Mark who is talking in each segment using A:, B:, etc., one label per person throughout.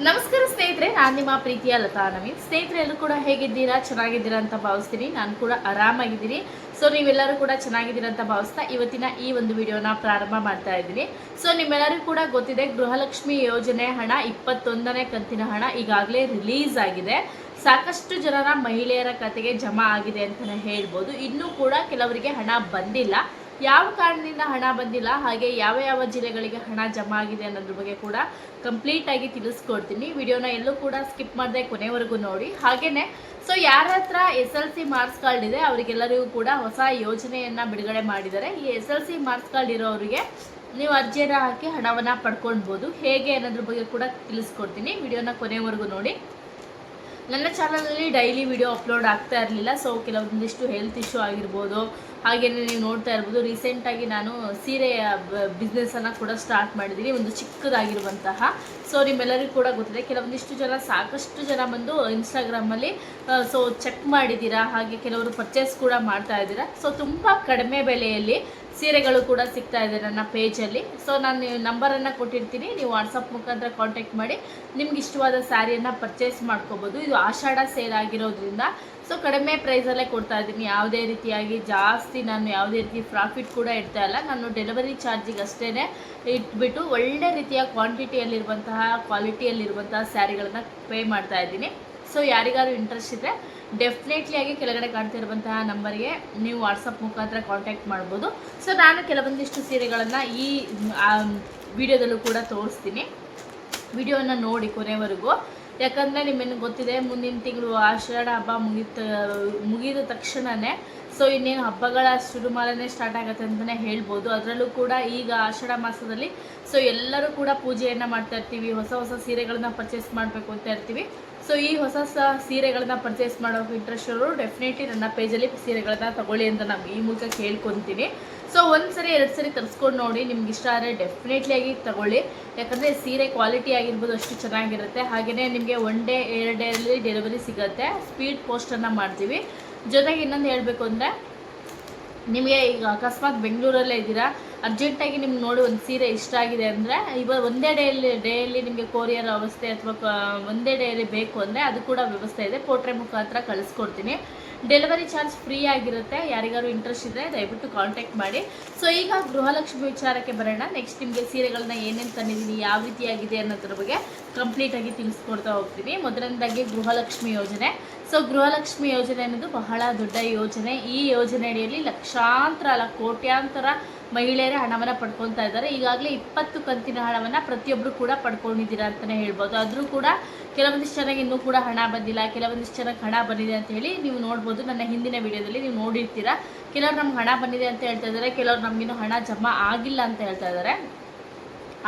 A: ನಮಸ್ಕಾರ ಸ್ನೇಹಿತರೆ, ನಾನು ನಿಮ್ಮ ಪ್ರೀತಿಯ ಲತಾ ನವೀನ್. ಸ್ನೇಹಿತರೆ, ಎಲ್ಲರೂ ಕೂಡ ಹೇಗಿದ್ದೀರಾ? ಚೆನ್ನಾಗಿದ್ದೀರಾ ಅಂತ ಭಾವಿಸ್ತೀನಿ. ನಾನು ಕೂಡ ಆರಾಮಾಗಿದ್ದೀನಿ. ಸೊ ನೀವೆಲ್ಲರೂ ಕೂಡ ಚೆನ್ನಾಗಿದ್ದೀರಾ ಅಂತ ಭಾವಿಸ್ತಾ ಇವತ್ತಿನ ಈ ಒಂದು ವಿಡಿಯೋನ ಪ್ರಾರಂಭ ಮಾಡ್ತಾ ಇದ್ದೀನಿ. ಸೊ ನಿಮ್ಮೆಲ್ಲರಿಗೂ ಕೂಡ ಗೊತ್ತಿದೆ, ಗೃಹಲಕ್ಷ್ಮಿ ಯೋಜನೆ ಹಣ ಇಪ್ಪತ್ತೊಂದನೇ ಕಂತಿನ ಹಣ ಈಗಾಗಲೇ ರಿಲೀಸ್ ಆಗಿದೆ. ಸಾಕಷ್ಟು ಜನರ ಮಹಿಳೆಯರ ಖಾತೆಗೆ ಜಮಾ ಆಗಿದೆ ಅಂತಲೇ ಹೇಳ್ಬೋದು. ಇನ್ನೂ ಕೂಡ ಕೆಲವರಿಗೆ ಹಣ ಬಂದಿಲ್ಲ. ಯಾವ ಕಾರಣದಿಂದ ಹಣ ಬಂದಿಲ್ಲ, ಹಾಗೆ ಯಾವ ಯಾವ ಜಿಲ್ಲೆಗಳಿಗೆ ಹಣ ಜಮಾ ಆಗಿದೆ ಅನ್ನೋದ್ರ ಬಗ್ಗೆ ಕೂಡ ಕಂಪ್ಲೀಟ್ ಆಗಿ ತಿಳಿಸ್ಕೊಡ್ತೀನಿ. ವಿಡಿಯೋನ ಎಲ್ಲೂ ಕೂಡ ಸ್ಕಿಪ್ ಮಾಡದೆ ಕೊನೆವರೆಗೂ ನೋಡಿ. ಹಾಗೇನೆ ಸೊ ಯಾರ ಹತ್ರ S L C marks card ಇದೆ, ಅವರಿಗೆಲ್ಲರಿಗೂ ಕೂಡ ಹೊಸ ಯೋಜನೆಯನ್ನ ಬಿಡುಗಡೆ ಮಾಡಿದ್ದಾರೆ. ಈ S L C marks card ಇರೋರಿಗೆ ನೀವು ಅರ್ಜಿಯನ್ನು ಹಾಕಿ ಹಣವನ್ನ ಪಡ್ಕೊಳ್ಬೋದು. ಹೇಗೆ ಅನ್ನೋದ್ರ ಬಗ್ಗೆ ಕೂಡ ತಿಳಿಸ್ಕೊಡ್ತೀನಿ. ವಿಡಿಯೋನ ಕೊನೆವರೆಗೂ ನೋಡಿ. ನನ್ನ ಚಾನಲಲ್ಲಿ ಡೈಲಿ ವಿಡಿಯೋ ಅಪ್ಲೋಡ್ ಆಗ್ತಾ ಇರಲಿಲ್ಲ ಸೊ ಕೆಲವೊಂದಿಷ್ಟು ಹೆಲ್ತ್ ಇಶ್ಯೂ ಆಗಿರ್ಬೋದು ಹಾಗೆಯೇ ನೀವು ನೋಡ್ತಾ ಇರ್ಬೋದು ರೀಸೆಂಟಾಗಿ ನಾನು ಸೀರೆಯ ಬಿಸ್ನೆಸ್ಸನ್ನು ಕೂಡ ಸ್ಟಾರ್ಟ್ ಮಾಡಿದ್ದೀನಿ, ಒಂದು ಚಿಕ್ಕದಾಗಿರುವಂತಹ. ಸೊ ನಿಮ್ಮೆಲ್ಲರಿಗೂ ಕೂಡ ಗೊತ್ತಿದೆ, ಕೆಲವೊಂದಿಷ್ಟು ಜನ, ಸಾಕಷ್ಟು ಜನ ಬಂದು ಇನ್ಸ್ಟಾಗ್ರಾಮಲ್ಲಿ ಸೊ ಚೆಕ್ ಮಾಡಿದ್ದೀರಾ, ಹಾಗೆ ಕೆಲವರು ಪರ್ಚೇಸ್ ಕೂಡ ಮಾಡ್ತಾ ಇದ್ದೀರಾ. ಸೊ ತುಂಬ ಕಡಿಮೆ ಬೆಲೆಯಲ್ಲಿ ಸೀರೆಗಳು ಕೂಡ ಸಿಗ್ತಾ ಇದೆ ನನ್ನ ಪೇಜಲ್ಲಿ ಸೊ ನಾನು ನಂಬರನ್ನು ಕೊಟ್ಟಿರ್ತೀನಿ, ನೀವು ವಾಟ್ಸಪ್ ಮುಖಾಂತರ ಕಾಂಟ್ಯಾಕ್ಟ್ ಮಾಡಿ, ನಿಮ್ಗೆ ಇಷ್ಟವಾದ ಸ್ಯಾರಿಯನ್ನು ಪರ್ಚೇಸ್ ಮಾಡ್ಕೋಬೋದು. ಇದು ಆಷಾಢ ಸೇಲ್ ಆಗಿರೋದ್ರಿಂದ ಸೊ ಕಡಿಮೆ ಪ್ರೈಸಲ್ಲೇ ಕೊಡ್ತಾ ಇದ್ದೀನಿ. ಯಾವುದೇ ರೀತಿಯಾಗಿ ಜಾಸ್ತಿ ನಾನು ಯಾವುದೇ ರೀತಿ ಪ್ರಾಫಿಟ್ ಕೂಡ ಇಡ್ತಾ ಇಲ್ಲ. ನಾನು ಡೆಲಿವರಿ ಚಾರ್ಜಿಗೆ ಅಷ್ಟೇ ಇಟ್ಬಿಟ್ಟು ಒಳ್ಳೆ ರೀತಿಯ ಕ್ವಾಂಟಿಟಿಯಲ್ಲಿರುವಂತಹ ಕ್ವಾಲಿಟಿಯಲ್ಲಿರುವಂತಹ ಸ್ಯಾರಿಗಳನ್ನು ಪೇ ಮಾಡ್ತಾ ಇದ್ದೀನಿ. ಸೊ ಯಾರಿಗಾದ್ರು ಇಂಟ್ರೆಸ್ಟ್ ಇದ್ದರೆ ಡೆಫಿನೆಟ್ಲಿ ಆಗಿ ಕೆಳಗಡೆ ಕಾಣ್ತಿರುವಂತಹ ನಂಬರ್ಗೆ ನೀವು ವಾಟ್ಸಪ್ ಮುಖಾಂತರ ಕಾಂಟ್ಯಾಕ್ಟ್ ಮಾಡ್ಬೋದು. ಸೊ ನಾನು ಕೆಲವೊಂದಿಷ್ಟು ಸೀರೆಗಳನ್ನು ಈ ವಿಡಿಯೋದಲ್ಲೂ ಕೂಡ ತೋರಿಸ್ತೀನಿ. ವಿಡಿಯೋನ ನೋಡಿ ಕೊನೆವರೆಗೂ. ಯಾಕಂದರೆ ನಿಮಗೆ ಗೊತ್ತಿದೆ, ಮುಂದಿನ ತಿಂಗಳು ಆಷಾಢ ಹಬ್ಬ ಮುಗಿತ, ಮುಗಿದ ತಕ್ಷಣವೇ ಸೊ ಇನ್ನೇನು ಹಬ್ಬಗಳ ಶುರುಮಾಲನೆ ಸ್ಟಾರ್ಟ್ ಆಗುತ್ತೆ ಅಂತಲೇ ಹೇಳ್ಬೋದು. ಅದರಲ್ಲೂ ಕೂಡ ಈಗ ಆಷಾಢ ಮಾಸದಲ್ಲಿ ಸೊ ಎಲ್ಲರೂ ಕೂಡ ಪೂಜೆಯನ್ನು ಮಾಡ್ತಾ ಇರ್ತೀವಿ, ಹೊಸ ಹೊಸ ಸೀರೆಗಳನ್ನ ಪರ್ಚೇಸ್ ಮಾಡಬೇಕು ಅಂತ ಇರ್ತೀವಿ. ಸೊ ಈ ಹೊಸ ಹೊಸ ಸೀರೆಗಳನ್ನ ಪರ್ಚೇಸ್ ಮಾಡೋಕೆ ಇಂಟ್ರೆಸ್ಟ್ ಇರೋರು ಡೆಫಿನೆಟ್ಲಿ ನನ್ನ ಪೇಜಲ್ಲಿ ಸೀರೆಗಳನ್ನ ತಗೊಳ್ಳಿ ಅಂತ ನಾವು ಈ ಮೂಲಕ ಕೇಳ್ಕೊತೀನಿ ಸೊ ಒಂದು ಸರಿ, ಎರಡು ಸರಿ ತರಿಸ್ಕೊಂಡು ನೋಡಿ, ನಿಮ್ಗೆ ಇಷ್ಟ ಆದರೆ ಡೆಫಿನೆಟ್ಲಿ ಆಗಿ ತಗೊಳ್ಳಿ. ಯಾಕಂದರೆ ಸೀರೆ ಕ್ವಾಲಿಟಿ ಆಗಿರ್ಬೋದು ಅಷ್ಟು ಚೆನ್ನಾಗಿರುತ್ತೆ. ಹಾಗೆಯೇ ನಿಮಗೆ ಒನ್ ಡೇ ಎರಡು ಡೇಲಿ ಡೆಲಿವರಿ ಸಿಗುತ್ತೆ. ಸ್ಪೀಡ್ ಪೋಸ್ಟನ್ನು ಮಾಡ್ತೀವಿ. ಜೊತೆಗೆ ಇನ್ನೊಂದು ಹೇಳಬೇಕು ಅಂದರೆ, ನಿಮಗೆ ಈಗ ಅಕಸ್ಮಾತ್ ಬೆಂಗಳೂರಲ್ಲೇ ಇದ್ದೀರಾ ಅರ್ಜೆಂಟಾಗಿ ನಿಮ್ಗೆ ನೋಡಿ ಒಂದು ಸೀರೆ ಇಷ್ಟ ಆಗಿದೆ ಅಂದರೆ, ಇವಾಗ ಒಂದೇ ಡೇಯಲ್ಲಿ ಡೇಯಲ್ಲಿ ನಿಮಗೆ ಕೊರಿಯರ್ ವ್ಯವಸ್ಥೆ ಅಥವಾ ಒಂದೇ ಡೇಯಲ್ಲಿ ಬೇಕು ಅಂದರೆ ಅದು ಕೂಡ ವ್ಯವಸ್ಥೆ ಇದೆ. ಪೋಟ್ರೆ ಮುಖಾಂತರ ಕಳಿಸ್ಕೊಡ್ತೀನಿ. ಡೆಲಿವರಿ ಚಾರ್ಜ್ ಫ್ರೀ ಆಗಿರುತ್ತೆ ಯಾರಿಗಾರು ಇಂಟ್ರೆಸ್ಟ್ ಇದ್ದರೆ ದಯವಿಟ್ಟು ಕಾಂಟ್ಯಾಕ್ಟ್ ಮಾಡಿ. ಸೊ ಈಗ ಗೃಹಲಕ್ಷ್ಮಿ ವಿಚಾರಕ್ಕೆ ಬರೋಣ. ನೆಕ್ಸ್ಟ್ ನಿಮಗೆ ಸೀರೆಗಳನ್ನ ಏನೇನು ತಂದಿದ್ದೀನಿ ಯಾವ ರೀತಿಯಾಗಿದೆ ಅನ್ನೋದ್ರ ಬಗ್ಗೆ ಕಂಪ್ಲೀಟಾಗಿ ತಿಳಿಸ್ಕೊಡ್ತಾ ಹೋಗ್ತೀನಿ. ಮೊದಲನೇದಾಗಿ ಗೃಹಲಕ್ಷ್ಮಿ ಯೋಜನೆ. ಸೊ ಗೃಹಲಕ್ಷ್ಮಿ ಯೋಜನೆ ಅನ್ನೋದು ಬಹಳ ದೊಡ್ಡ ಯೋಜನೆ. ಈ ಯೋಜನೆ ಅಡಿಯಲ್ಲಿ ಲಕ್ಷಾಂತರ ಅಲ್ಲ ಕೋಟ್ಯಾಂತರ ಮಹಿಳೆಯರೇ ಹಣವನ್ನು ಪಡ್ಕೊತಾ ಇದ್ದಾರೆ. ಈಗಾಗಲೇ ಇಪ್ಪತ್ತು ಕಂತಿನ ಹಣವನ್ನು ಪ್ರತಿಯೊಬ್ಬರು ಕೂಡ ಪಡ್ಕೊಂಡಿದ್ದೀರಾ ಅಂತಲೇ ಹೇಳ್ಬೋದು. ಆದರೂ ಕೂಡ ಕೆಲವೊಂದಿಷ್ಟು ಜನಕ್ಕೆ ಇನ್ನೂ ಕೂಡ ಹಣ ಬಂದಿಲ್ಲ, ಕೆಲವೊಂದಿಷ್ಟು ಜನಕ್ಕೆ ಹಣ ಬಂದಿದೆ ಅಂತ ಹೇಳಿ ನೀವು ನೋಡ್ಬೋದು. ನನ್ನ ಹಿಂದಿನ ವಿಡಿಯೋದಲ್ಲಿ ನೀವು ನೋಡಿರ್ತೀರಾ. ಕೆಲವರು ನಮ್ಗೆ ಹಣ ಬಂದಿದೆ ಅಂತ ಹೇಳ್ತಾ ಇದ್ದಾರೆ, ಕೆಲವರು ನಮಗಿನ್ನೂ ಹಣ ಜಮಾ ಆಗಿಲ್ಲ ಅಂತ ಹೇಳ್ತಾ ಇದ್ದಾರೆ.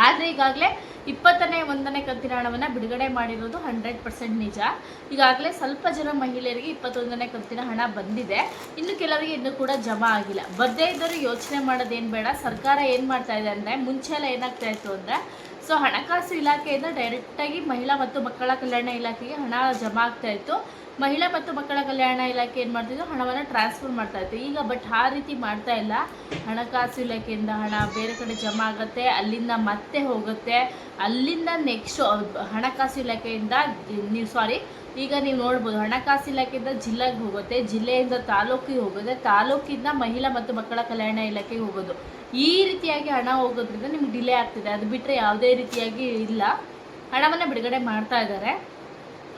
A: ಆದರೆ ಈಗಾಗಲೇ ಇಪ್ಪತ್ತನೇ ಒಂದನೇ ಕಂತಿನ ಹಣವನ್ನು ಬಿಡುಗಡೆ ಮಾಡಿರೋದು ಹಂಡ್ರೆಡ್ ಪರ್ಸೆಂಟ್ ನಿಜ. ಈಗಾಗಲೇ ಸ್ವಲ್ಪ ಜನ ಮಹಿಳೆಯರಿಗೆ ಇಪ್ಪತ್ತೊಂದನೇ ಕಂತಿನ ಹಣ ಬಂದಿದೆ. ಇನ್ನು ಕೆಲವರಿಗೆ ಇನ್ನೂ ಕೂಡ ಜಮಾ ಆಗಿಲ್ಲ. ಬದ್ದೇ ಇದ್ದರೂ ಯೋಚನೆ ಮಾಡೋದೇನು ಬೇಡ. ಸರ್ಕಾರ ಏನು ಮಾಡ್ತಾ ಇದೆ ಅಂದರೆ ಮುಂಚೆ ಎಲ್ಲ ಏನಾಗ್ತಾ ಇತ್ತು ಅಂದರೆ, ಸೊ ಹಣಕಾಸು ಇಲಾಖೆಯಿಂದ ಡೈರೆಕ್ಟಾಗಿ ಮಹಿಳಾ ಮತ್ತು ಮಕ್ಕಳ ಕಲ್ಯಾಣ ಇಲಾಖೆಗೆ ಹಣ ಜಮಾ ಆಗ್ತಾ ಇತ್ತು. ಮಹಿಳಾ ಮತ್ತು ಮಕ್ಕಳ ಕಲ್ಯಾಣ ಇಲಾಖೆ ಏನು ಮಾಡ್ತಿದ್ರು ಹಣವನ್ನು ಟ್ರಾನ್ಸ್ಫರ್ ಮಾಡ್ತಾ ಇತ್ತು. ಈಗ ಬಟ್ ಆ ರೀತಿ ಮಾಡ್ತಾ ಇಲ್ಲ. ಹಣಕಾಸು ಇಲಾಖೆಯಿಂದ ಹಣ ಬೇರೆ ಕಡೆ ಜಮಾ ಆಗುತ್ತೆ, ಅಲ್ಲಿಂದ ಮತ್ತೆ ಹೋಗುತ್ತೆ. ಅಲ್ಲಿಂದ ನೆಕ್ಸ್ಟ್ ಹಣಕಾಸು ಇಲಾಖೆಯಿಂದ ನೀವು ಸಾರಿ ಈಗ ನೀವು ನೋಡ್ಬೋದು ಹಣಕಾಸು ಇಲಾಖೆಯಿಂದ ಜಿಲ್ಲೆಗೆ ಹೋಗುತ್ತೆ, ಜಿಲ್ಲೆಯಿಂದ ತಾಲೂಕಿಗೆ ಹೋಗುತ್ತೆ, ತಾಲೂಕಿಂದ ಮಹಿಳಾ ಮತ್ತು ಮಕ್ಕಳ ಕಲ್ಯಾಣ ಇಲಾಖೆಗೆ ಹೋಗೋದು. ಈ ರೀತಿಯಾಗಿ ಹಣ ಹೋಗೋದ್ರಿಂದ ನಿಮ್ಗೆ ಡಿಲೇ ಆಗ್ತಿದೆ. ಅದು ಬಿಟ್ಟರೆ ಯಾವುದೇ ರೀತಿಯಾಗಿ ಇಲ್ಲ. ಹಣವನ್ನು ಬಿಡುಗಡೆ ಮಾಡ್ತಾ ಇದ್ದಾರೆ.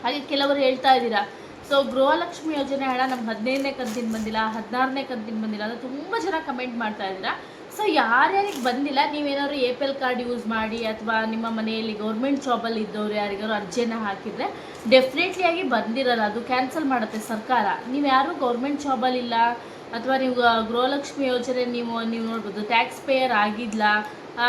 A: ಹಾಗೆ ಕೆಲವರು ಹೇಳ್ತಾ ಇದ್ದೀರಾ ಸೊ ಗೃಹಲಕ್ಷ್ಮಿ ಯೋಜನೆ ಹಣ ನಮ್ಮ ಹದಿನೈದನೇ ಕಂತಿನ ಬಂದಿಲ್ಲ, ಹದಿನಾರನೇ ಕಂತಿನ ಬಂದಿಲ್ಲ ಅಂತ ತುಂಬ ಜನ ಕಮೆಂಟ್ ಮಾಡ್ತಾ ಇದ್ದೀರಾ ಸೊ ಯಾರ್ಯಾರಿಗೆ ಬಂದಿಲ್ಲ ನೀವೇನಾದ್ರು A P L card use ಮಾಡಿ ಅಥವಾ ನಿಮ್ಮ ಮನೆಯಲ್ಲಿ ಗೌರ್ಮೆಂಟ್ ಜಾಬಲ್ಲಿ ಇದ್ದವ್ರು ಯಾರಿಗಾರು ಅರ್ಜಿಯನ್ನು ಹಾಕಿದರೆ ಡೆಫಿನೆಟ್ಲಿ ಆಗಿ ಬಂದಿರಲ್ಲ, ಅದು ಕ್ಯಾನ್ಸಲ್ ಮಾಡುತ್ತೆ ಸರ್ಕಾರ. ನೀವು ಯಾರು ಗೌರ್ಮೆಂಟ್ ಜಾಬಲ್ಲಿ ಇಲ್ಲ, ಅಥವಾ ನೀವು ಗೃಹಲಕ್ಷ್ಮಿ ಯೋಜನೆ ನೀವು ನೀವು ನೋಡ್ಬೋದು ಟ್ಯಾಕ್ಸ್ ಪೇಯರ್ ಆಗಿಲ್ಲ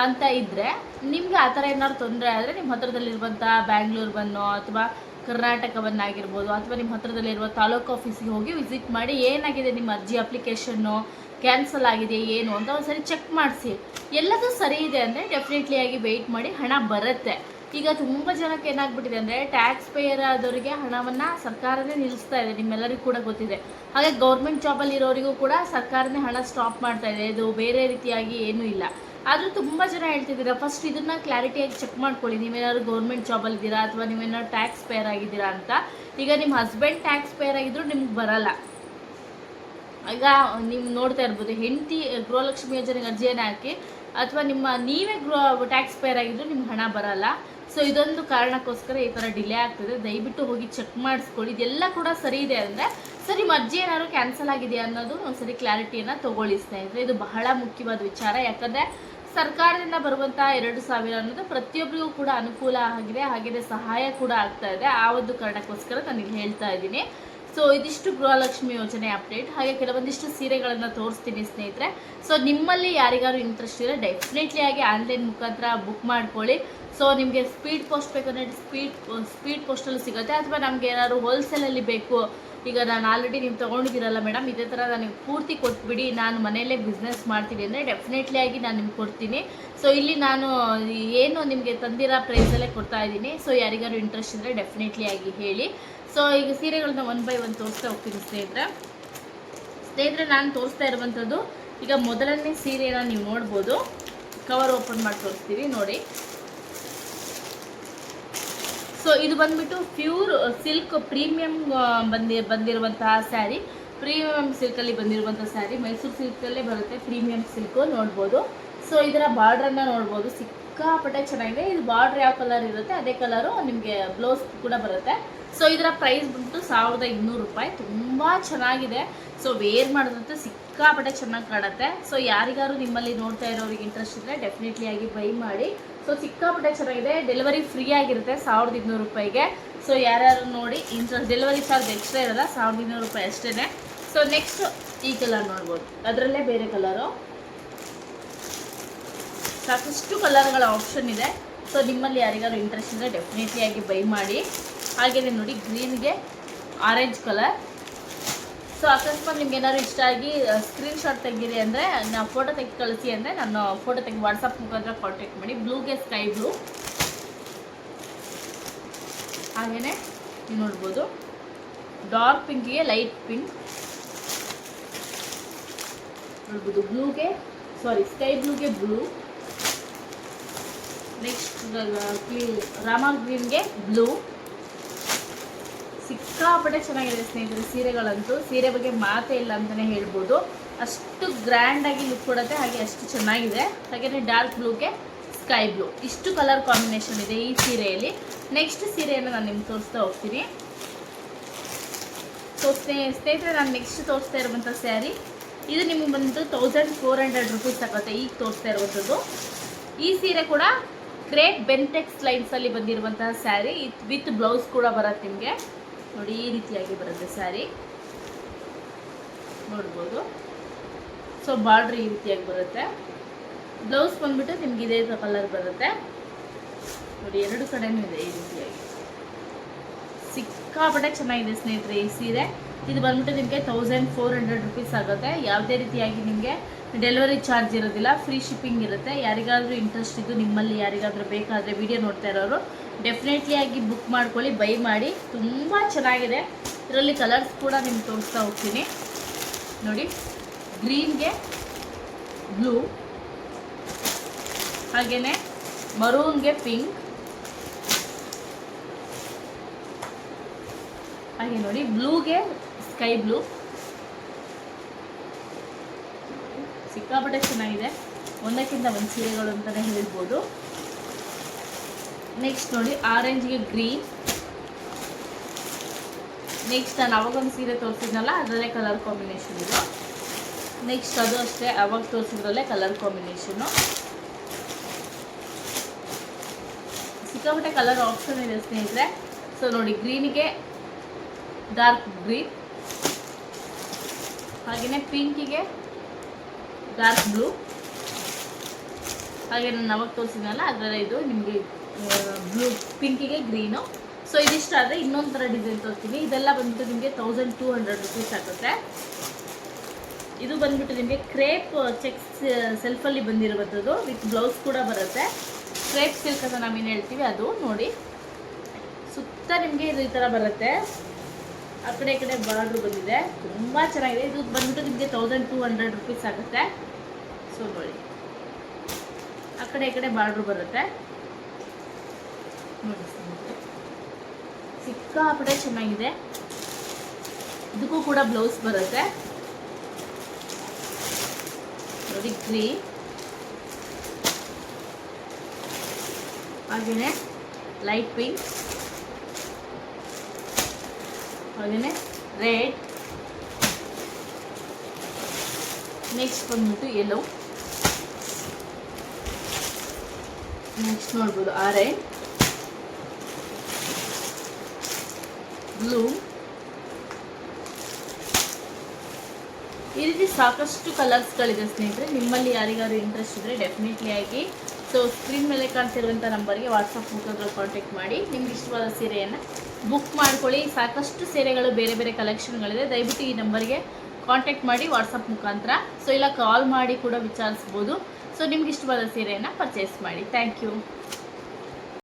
A: ಅಂತ ಇದ್ದರೆ ನಿಮಗೆ ಆ ಥರ ಏನಾದ್ರು ತೊಂದರೆ ಆದರೆ ನಿಮ್ಮ ಹತ್ರದಲ್ಲಿರುವಂಥ ಬ್ಯಾಂಗ್ಳೂರ್ ಬನ್ನೋ ಅಥವಾ ಕರ್ನಾಟಕವನ್ನಾಗಿರ್ಬೋದು ಅಥವಾ ನಿಮ್ಮ ಹತ್ರದಲ್ಲಿರುವ ತಾಲೂಕು ಆಫೀಸಿಗೆ ಹೋಗಿ ವಿಸಿಟ್ ಮಾಡಿ ಏನಾಗಿದೆ ನಿಮ್ಮ ಅರ್ಜಿ ಅಪ್ಲಿಕೇಶನ್ನು, ಕ್ಯಾನ್ಸಲ್ ಆಗಿದೆ ಏನು ಅಂತ ಒಂದ್ಸರಿ ಚೆಕ್ ಮಾಡಿಸಿ. ಎಲ್ಲದೂ ಸರಿ ಇದೆ ಅಂದರೆ ಡೆಫಿನೆಟ್ಲಿ ಆಗಿ ವೆಯ್ಟ್ ಮಾಡಿ ಹಣ ಬರುತ್ತೆ. ಈಗ ತುಂಬ ಜನಕ್ಕೆ ಏನಾಗ್ಬಿಟ್ಟಿದೆ ಅಂದರೆ ಟ್ಯಾಕ್ಸ್ ಪೇಯರ್ ಆದವರಿಗೆ ಹಣವನ್ನು ಸರ್ಕಾರನೇ ನಿಲ್ಲಿಸ್ತಾ ಇದೆ, ನಿಮ್ಮೆಲ್ಲರಿಗೂ ಕೂಡ ಗೊತ್ತಿದೆ. ಹಾಗೆ ಗೌರ್ಮೆಂಟ್ ಜಾಬಲ್ಲಿ ಇರೋರಿಗೂ ಕೂಡ ಸರ್ಕಾರನೇ ಹಣ ಸ್ಟಾಪ್ ಮಾಡ್ತಾ ಇದೆ. ಇದು ಬೇರೆ ರೀತಿಯಾಗಿ ಏನೂ ಇಲ್ಲ. ಆದರೂ ತುಂಬ ಜನ ಹೇಳ್ತಿದ್ದೀರಾ ಫಸ್ಟ್ ಇದನ್ನ ಕ್ಲಾರಿಟಿಯಾಗಿ ಚೆಕ್ ಮಾಡ್ಕೊಳ್ಳಿ. ನೀವೇನಾದ್ರು ಗೌರ್ಮೆಂಟ್ ಜಾಬಲ್ಲಿದ್ದೀರಾ ಅಥವಾ ನೀವೇನಾದ್ರು ಟ್ಯಾಕ್ಸ್ ಪೇರ್ ಆಗಿದ್ದೀರಾ ಅಂತ. ಈಗ ನಿಮ್ಮ ಹಸ್ಬೆಂಡ್ ಟ್ಯಾಕ್ಸ್ ಪೇರ್ ಆಗಿದ್ರು ನಿಮ್ಗೆ ಬರಲ್ಲ. ಈಗ ನೀವು ನೋಡ್ತಾ ಇರ್ಬೋದು, ಹೆಂಡತಿ ಗೃಹಲಕ್ಷ್ಮಿ ಯೋಜನೆಗೆ ಅರ್ಜಿಯನ್ನು ಹಾಕಿ ಅಥವಾ ನಿಮ್ಮ ನೀವೇ ಗೃಹ ಟ್ಯಾಕ್ಸ್ ಪೇರ್ ಆಗಿದ್ರು ನಿಮ್ಗೆ ಹಣ ಬರಲ್ಲ. ಸೊ ಇದೊಂದು ಕಾರಣಕ್ಕೋಸ್ಕರ ಈ ಥರ ಡಿಲೇ ಆಗ್ತದೆ. ದಯವಿಟ್ಟು ಹೋಗಿ ಚೆಕ್ ಮಾಡಿಸ್ಕೊಳ್ಳಿ. ಇದೆಲ್ಲ ಕೂಡ ಸರಿ ಇದೆ ಅಂದರೆ, ಸರಿ, ನಿಮ್ಮ ಅರ್ಜಿ ಏನಾದ್ರು ಕ್ಯಾನ್ಸಲ್ ಆಗಿದೆಯಾ ಅನ್ನೋದು ಒಂದು ಸರಿ ಕ್ಲಾರಿಟಿಯನ್ನು ತೊಗೊಳ್ಳಿ ಸ್ನೇಹಿತರೆ ಇದು ಬಹಳ ಮುಖ್ಯವಾದ ವಿಚಾರ. ಯಾಕಂದರೆ ಸರ್ಕಾರದಿಂದ ಬರುವಂಥ ಎರಡು ಸಾವಿರ ಅನ್ನೋದು ಪ್ರತಿಯೊಬ್ಬರಿಗೂ ಕೂಡ ಅನುಕೂಲ ಆಗಿದೆ, ಹಾಗೆಯೇ ಸಹಾಯ ಕೂಡ ಆಗ್ತಾ ಇದೆ. ಆ ಒಂದು ಕಾರಣಕ್ಕೋಸ್ಕರ ನಾನು ಇಲ್ಲಿ ಹೇಳ್ತಾ ಇದ್ದೀನಿ. ಸೊ ಇದಿಷ್ಟು ಗೃಹಲಕ್ಷ್ಮಿ ಯೋಜನೆ ಅಪ್ಡೇಟ್. ಹಾಗೆ ಕೆಲವೊಂದಿಷ್ಟು ಸೀರೆಗಳನ್ನು ತೋರಿಸ್ತೀನಿ ಸ್ನೇಹಿತರೆ. ಸೊ ನಿಮ್ಮಲ್ಲಿ ಯಾರಿಗಾದ್ರು ಇಂಟ್ರೆಸ್ಟ್ ಇದ್ರೆ ಡೆಫಿನೆಟ್ಲಿ ಆಗಿ ಆನ್ಲೈನ್ ಮುಖಾಂತರ ಬುಕ್ ಮಾಡ್ಕೊಳ್ಳಿ. ಸೊ ನಿಮಗೆ ಸ್ಪೀಡ್ ಪೋಸ್ಟ್ ಬೇಕಂದ್ರೆ ಸ್ಪೀಡ್ ಸ್ಪೀಡ್ ಪೋಸ್ಟಲ್ಲಿ ಸಿಗುತ್ತೆ. ಅಥವಾ ನಮಗೆ ಏನಾದ್ರು ಹೋಲ್ಸೇಲಲ್ಲಿ ಬೇಕು ಈಗ ನಾನು ಆಲ್ರೆಡಿ ನೀವು ತೊಗೊಂಡಿದ್ದೀರಲ್ಲ ಮೇಡಮ್ ಇದೇ ಥರ ನನಗೆ ಪೂರ್ತಿ ಕೊಟ್ಬಿಡಿ, ನಾನು ಮನೆಯಲ್ಲೇ ಬಿಸ್ನೆಸ್ ಮಾಡ್ತೀನಿ ಅಂದರೆ ಡೆಫಿನೆಟ್ಲಿ ಆಗಿ ನಾನು ನಿಮ್ಗೆ ಕೊಡ್ತೀನಿ. ಸೊ ಇಲ್ಲಿ ನಾನು ಏನು ನಿಮಗೆ ತಂದಿರೋ ಪ್ರೈಸಲ್ಲೇ ಕೊಡ್ತಾ ಇದ್ದೀನಿ. ಸೊ ಯಾರಿಗಾರು ಇಂಟ್ರೆಸ್ಟ್ ಇದ್ದರೆ ಡೆಫಿನೆಟ್ಲಿ ಆಗಿ ಹೇಳಿ. ಸೊ ಈಗ ಸೀರೆಗಳನ್ನ ಒನ್ ಬೈ ಒನ್ ತೋರಿಸ್ತಾ ಹೋಗ್ತೀನಿ ಸ್ನೇಹಿತರೆ. ಸ್ನೇಹಿತರೆ, ನಾನು ತೋರಿಸ್ತಾ ಇರುವಂಥದ್ದು ಈಗ ಮೊದಲನೇ ಸೀರೆನ ನೀವು ನೋಡ್ಬೋದು. ಕವರ್ ಓಪನ್ ಮಾಡಿ ತೋರಿಸ್ತೀವಿ, ನೋಡಿ. ಸೊ ಇದು ಬಂದ್ಬಿಟ್ಟು ಪ್ಯೂರ್ ಸಿಲ್ಕ್ ಪ್ರೀಮಿಯಂ ಬಂದಿ, ಬಂದಿರುವಂತಹ ಸ್ಯಾರಿ ಪ್ರೀಮಿಯಂ ಸಿಲ್ಕಲ್ಲಿ ಬಂದಿರುವಂಥ ಸ್ಯಾರಿ ಮೈಸೂರು ಸಿಲ್ಕಲ್ಲೇ ಬರುತ್ತೆ. ಪ್ರೀಮಿಯಂ ಸಿಲ್ಕು ನೋಡ್ಬೋದು. ಸೊ ಇದರ ಬಾರ್ಡ್ರನ್ನ ನೋಡ್ಬೋದು. ಸಿಕ್ಕಾಪಟ್ಟೆ ಚೆನ್ನಾಗಿದೆ. ಇದು ಬಾರ್ಡ್ರ್ ಯಾವ ಕಲರ್ ಇರುತ್ತೆ, ಅದೇ ಕಲರು ನಿಮಗೆ ಬ್ಲೌಸ್ ಕೂಡ ಬರುತ್ತೆ. ಸೊ ಇದರ ಪ್ರೈಸ್ ಬಂತು ಸಾವಿರದ ಇನ್ನೂರು ರೂಪಾಯಿ. ತುಂಬ ಚೆನ್ನಾಗಿದೆ. ಸೊ ವೇರ್ ಮಾಡಿದಂತೆ ಸಿಕ್ಕಾಪಟ್ಟೆ ಚೆನ್ನಾಗಿ ಕಾಣುತ್ತೆ. ಸೊ ಯಾರಿಗಾರು ನಿಮ್ಮಲ್ಲಿ ನೋಡ್ತಾ ಇರೋರಿಗೆ ಇಂಟ್ರೆಸ್ಟ್ ಇದ್ದರೆ ಡೆಫಿನೆಟ್ಲಿ ಆಗಿ ಬೈ ಮಾಡಿ. ಸೊ ಸಿಕ್ಕಾಪಟ್ಟೆ ಚೆನ್ನಾಗಿದೆ. ಡೆಲಿವರಿ ಫ್ರೀ ಆಗಿರುತ್ತೆ, ಸಾವಿರದ ಇನ್ನೂರು ರೂಪಾಯಿಗೆ. ಸೊ ಯಾರ್ಯಾರು ನೋಡಿ ಇಂಟ್ರೆಸ್ಟ್ ಡೆಲಿವರಿ ಚಾರ್ಜ್ ಎಕ್ಸ್ಟ್ರಾ ಇರಲ್ಲ, ಸಾವಿರದ ಇನ್ನೂರು ರೂಪಾಯಿ ಅಷ್ಟೇ ಸೊ ನೆಕ್ಸ್ಟ್ ಈ ಕಲರ್ ನೋಡ್ಬೋದು. ಅದರಲ್ಲೇ ಬೇರೆ ಕಲರು ಸಾಕಷ್ಟು ಕಲರ್ಗಳ ಆಪ್ಷನ್ ಇದೆ. ಸೊ ನಿಮ್ಮಲ್ಲಿ ಯಾರಿಗಾದ್ರೂ ಇಂಟ್ರೆಸ್ಟ್ ಇದ್ದರೆ ಡೆಫಿನೆಟ್ಲಿ ಆಗಿ ಬೈ ಮಾಡಿ. ಹಾಗೆಯೇ ನೋಡಿ ಗ್ರೀನ್ಗೆ ಆರೆಂಜ್ ಕಲರ್ ಸೊ ಅಕಸ್ಮಾತ್ ನಿಮ್ಗೆ ಏನಾದ್ರು ಇಷ್ಟ ಆಗಿ ಸ್ಕ್ರೀನ್ಶಾಟ್ ತೆಗೀರಿ ಅಂದರೆ ನಾವು ಫೋಟೋ ತೆಗೆದು ಕಳಿಸಿ ಅಂದರೆ ನಾನು ಫೋಟೋ ತೆಗೆದು ವಾಟ್ಸಪ್ ಮುಖಾಂತರ ಕಾಂಟ್ಯಾಕ್ಟ್ ಮಾಡಿ. ಬ್ಲೂಗೆ ಸ್ಕೈ ಬ್ಲೂ ಹಾಗೆಯೇ ನೀವು ನೋಡ್ಬೋದು. ಡಾರ್ಕ್ ಪಿಂಕ್ಗೆ ಲೈಟ್ ಪಿಂಕ್ ನೋಡ್ಬೋದು ಬ್ಲೂಗೆ ಸಾರಿ ಸ್ಕೈ ಬ್ಲೂಗೆ ಬ್ಲೂ ನೆಕ್ಸ್ಟ್ ರಾಮ ಗ್ರೀನ್ಗೆ ಬ್ಲೂ ಸಿಕ್ಕಾಪಟ್ಟೆ ಚೆನ್ನಾಗಿದೆ ಸ್ನೇಹಿತರೆ ಸೀರೆಗಳಂತೂ. ಸೀರೆ ಬಗ್ಗೆ ಮಾತೇ ಇಲ್ಲ ಅಂತಲೇ ಹೇಳ್ಬೋದು. ಅಷ್ಟು ಗ್ರ್ಯಾಂಡಾಗಿ ಲುಕ್ ಕೊಡುತ್ತೆ, ಹಾಗೆ ಅಷ್ಟು ಚೆನ್ನಾಗಿದೆ. ಹಾಗೆಯೇ ಡಾರ್ಕ್ ಬ್ಲೂಗೆ ಸ್ಕೈ ಬ್ಲೂ ಇಷ್ಟು ಕಲರ್ ಕಾಂಬಿನೇಷನ್ ಇದೆ ಈ ಸೀರೆಯಲ್ಲಿ. ನೆಕ್ಸ್ಟ್ ಸೀರೆಯನ್ನು ನಾನು ನಿಮ್ಗೆ ತೋರಿಸ್ತಾ ಹೋಗ್ತೀನಿ. ಸೊ ಸ್ನೇ, ಸ್ನೇಹಿತರೆ, ನಾನು ನೆಕ್ಸ್ಟ್ ತೋರಿಸ್ತಾ ಇರುವಂಥ ಸ್ಯಾರಿ ಇದು ನಿಮಗೆ ಬಂದು ತೌಸಂಡ್ ಫೋರ್ ಹಂಡ್ರೆಡ್ ರುಪೀಸ್ ಆಗುತ್ತೆ ಈಗ ತೋರಿಸ್ತಾ ಇರುವಂಥದ್ದು ಈ ಸೀರೆ ಕೂಡ ಗ್ರೇಟ್ ಬೆಂಟೆಕ್ಸ್ ಲೈನ್ಸಲ್ಲಿ ಬಂದಿರುವಂತಹ ಸ್ಯಾರಿ ವಿತ್ ಬ್ಲೌಸ್ ಕೂಡ ಬರುತ್ತೆ ನಿಮಗೆ. ನೋಡಿ, ಈ ರೀತಿಯಾಗಿ ಬರುತ್ತೆ ಸ್ಯಾರಿ. ನೋಡ್ಬೋದು. ಸೊ ಬಾರ್ಡ್ರ್ ಈ ರೀತಿಯಾಗಿ ಬರುತ್ತೆ. ಬ್ಲೌಸ್ ಬಂದ್ಬಿಟ್ಟು ನಿಮ್ಗೆ ಇದೇ ಕಲರ್ ಬರುತ್ತೆ. ನೋಡಿ, ಎರಡು ಕಡೆನೂ ಇದೆ ಈ ರೀತಿಯಾಗಿ. ಸಿಕ್ಕಾಪಟ್ಟೆ ಚೆನ್ನಾಗಿದೆ ಸ್ನೇಹಿತರೆ, ಈ ಸೀರೆ. ಇದು ಬಂದ್ಬಿಟ್ಟು ನಿಮಗೆ ತೌಸಂಡ್ ಫೋರ್ ಹಂಡ್ರೆಡ್ ರುಪೀಸ್ ಆಗುತ್ತೆ. ಯಾವುದೇ ರೀತಿಯಾಗಿ ನಿಮಗೆ ಡೆಲಿವರಿ ಚಾರ್ಜ್ ಇರೋದಿಲ್ಲ. ಫ್ರೀ ಶಿಪ್ಪಿಂಗ್ ಇರುತ್ತೆ. ಯಾರಿಗಾದರೂ ಇಂಟ್ರೆಸ್ಟ್ ಇದ್ದು ನಿಮ್ಮಲ್ಲಿ ಯಾರಿಗಾದರೂ ಬೇಕಾದರೆ ವಿಡಿಯೋ ನೋಡ್ತಾ ಇರೋರು ಡೆಫಿನೆಟ್ಲಿ ಆಗಿ ಬುಕ್ ಮಾಡ್ಕೊಳ್ಳಿ ಬೈ ಮಾಡಿ. ತುಂಬ ಚೆನ್ನಾಗಿದೆ. ಇದರಲ್ಲಿ ಕಲರ್ಸ್ ಕೂಡ ನಿಮ್ಗೆ ತೋರಿಸ್ತಾ ಹೋಗ್ತೀನಿ. ನೋಡಿ ಗ್ರೀನ್ಗೆ ಬ್ಲೂ ಹಾಗೆಯೇ ಮರೂನ್ಗೆ ಪಿಂಕ್ ಹಾಗೆ ನೋಡಿ ಬ್ಲೂಗೆ ಸ್ಕೈ ಬ್ಲೂ ಸಿಕ್ಕಾಪಟ್ಟೆ ಚೆನ್ನಾಗಿದೆ. ಒಂದಕ್ಕಿಂತ ಒಂದು ಸೀರೆಗಳು ಅಂತಲೇ ಹೇಳ್ಬೋದು. ನೆಕ್ಸ್ಟ್ ನೋಡಿ ಆರೆಂಜ್ಗೆ ಗ್ರೀನ್ ನೆಕ್ಸ್ಟ್ ನಾನು ಅವಾಗೊಂದು ಸೀರೆ ತೋರಿಸಿದ್ನಲ್ಲ, ಅದರಲ್ಲೇ ಕಲರ್ ಕಾಂಬಿನೇಷನ್ ಇದು. ನೆಕ್ಸ್ಟ್ ಅದು ಅಷ್ಟೇ, ಅವಾಗ ತೋರಿಸಿದ್ರಲ್ಲೇ ಕಲರ್ ಕಾಂಬಿನೇಷನು ಸಿಕ್ಕಾಪಟ್ಟೆ ಕಲರ್ ಆಪ್ಷನ್ ಇದೆ ಸ್ನೇಹಿತರೆ. ಸೊ ನೋಡಿ ಗ್ರೀನಿಗೆ ಡಾರ್ಕ್ ಗ್ರೀನ್ ಹಾಗೆಯೇ ಪಿಂಕಿಗೆ ಡಾರ್ಕ್ ಬ್ಲೂ ಹಾಗೆ ನಾನು ಅವಾಗ ತೋರಿಸಿದ್ನಲ್ಲ, ಅದರಲ್ಲೇ ಇದು ನಿಮಗೆ ಬ್ಲೂ ಪಿಂಕಿಗೆ ಗ್ರೀನು ಸೊ ಇದಿಷ್ಟ ಆದರೆ ಇನ್ನೊಂದು ಥರ ಡಿಸೈನ್ ತೋರಿಸ್ತೀನಿ. ಇದೆಲ್ಲ ಬಂದ್ಬಿಟ್ಟು ನಿಮಗೆ ತೌಸಂಡ್ ಟೂ ಹಂಡ್ರೆಡ್ ರುಪೀಸ್ ಆಗುತ್ತೆ. ಇದು ಬಂದ್ಬಿಟ್ಟು ನಿಮಗೆ ಕ್ರೇಪ್ ಚೆಕ್ ಸೆಲ್ಫಲ್ಲಿ ಬಂದಿರುವಂಥದ್ದು. ವಿತ್ ಬ್ಲೌಸ್ ಕೂಡ ಬರುತ್ತೆ. ಕ್ರೇಪ್ ಸಿಲ್ಕ್ ಅಂತ ನಾವೇನು ಹೇಳ್ತೀವಿ, ಅದು ನೋಡಿ. ಸುತ್ತ ನಿಮಗೆ ಇದು ಈ ಥರ ಬರುತ್ತೆ. ಆ ಕಡೆ, ಈ ಕಡೆ ಬಾರ್ಡ್ರು ಬಂದಿದೆ. ತುಂಬ ಚೆನ್ನಾಗಿದೆ. ಇದು ಬಂದ್ಬಿಟ್ಟು ನಿಮಗೆ ತೌಸಂಡ್ ಟೂ ಹಂಡ್ರೆಡ್ ರುಪೀಸ್ ಆಗುತ್ತೆ. ಸೊ ನೋಡಿ. ಆ ಕಡೆ, ಈ ಕಡೆ ಬಾರ್ಡ್ರು ಬರುತ್ತೆ. ನೋಡಿ. ಸಿಕ್ಕಾಪಟ್ಟೆ ಚೆನ್ನಾಗಿದೆ. ಇದಕ್ಕೂ ಕೂಡ ಬ್ಲೌಸ್ ಬರುತ್ತೆ. ನೋಡಿ ಗ್ರೀನ್ ಹಾಗೆಯೇ ಲೈಟ್ ಪಿಂಕ್ ಹಾಗೆಯೇ ರೆಡ್ ನೆಕ್ಸ್ಟ್ ಬಂದ್ಬಿಟ್ಟು ಯೆಲ್ಲೋ ನೆಕ್ಸ್ಟ್ ನೋಡ್ಬೋದು ಆರೆಂಜ್ ಬ್ಲೂ. ಈ ರೀತಿ ಸಾಕಷ್ಟು ಕಲರ್ಸ್ಗಳಿದೆ ಸ್ನೇಹಿತರೆ. ನಿಮ್ಮಲ್ಲಿ ಯಾರಿಗಾದ್ರು ಇಂಟ್ರೆಸ್ಟ್ ಇದ್ದರೆ ಡೆಫಿನೆಟ್ಲಿ ಆಗಿ. ಸೊ ಸ್ಕ್ರೀನ್ ಮೇಲೆ ಕಾಣ್ತಿರುವಂಥ ನಂಬರ್ಗೆ ವಾಟ್ಸಪ್ ಮುಖಾಂತರ ಕಾಂಟ್ಯಾಕ್ಟ್ ಮಾಡಿ. ನಿಮ್ಗೆ ಇಷ್ಟವಾದ ಸೀರೆಯನ್ನು ಬುಕ್ ಮಾಡ್ಕೊಳ್ಳಿ. ಸಾಕಷ್ಟು ಸೀರೆಗಳು ಬೇರೆ ಬೇರೆ ಕಲೆಕ್ಷನ್ಗಳಿದೆ ದಯವಿಟ್ಟು ಈ ನಂಬರ್ಗೆ ಕಾಂಟ್ಯಾಕ್ಟ್ ಮಾಡಿ ವಾಟ್ಸಪ್ ಮುಖಾಂತರ. ಸೊ ಇಲ್ಲ ಕಾಲ್ ಮಾಡಿ ಕೂಡ ವಿಚಾರಿಸ್ಬೋದು. ಸೊ ನಿಮ್ಗೆ ಇಷ್ಟವಾದ ಸೀರೆಯನ್ನು ಪರ್ಚೇಸ್ ಮಾಡಿ. Thank you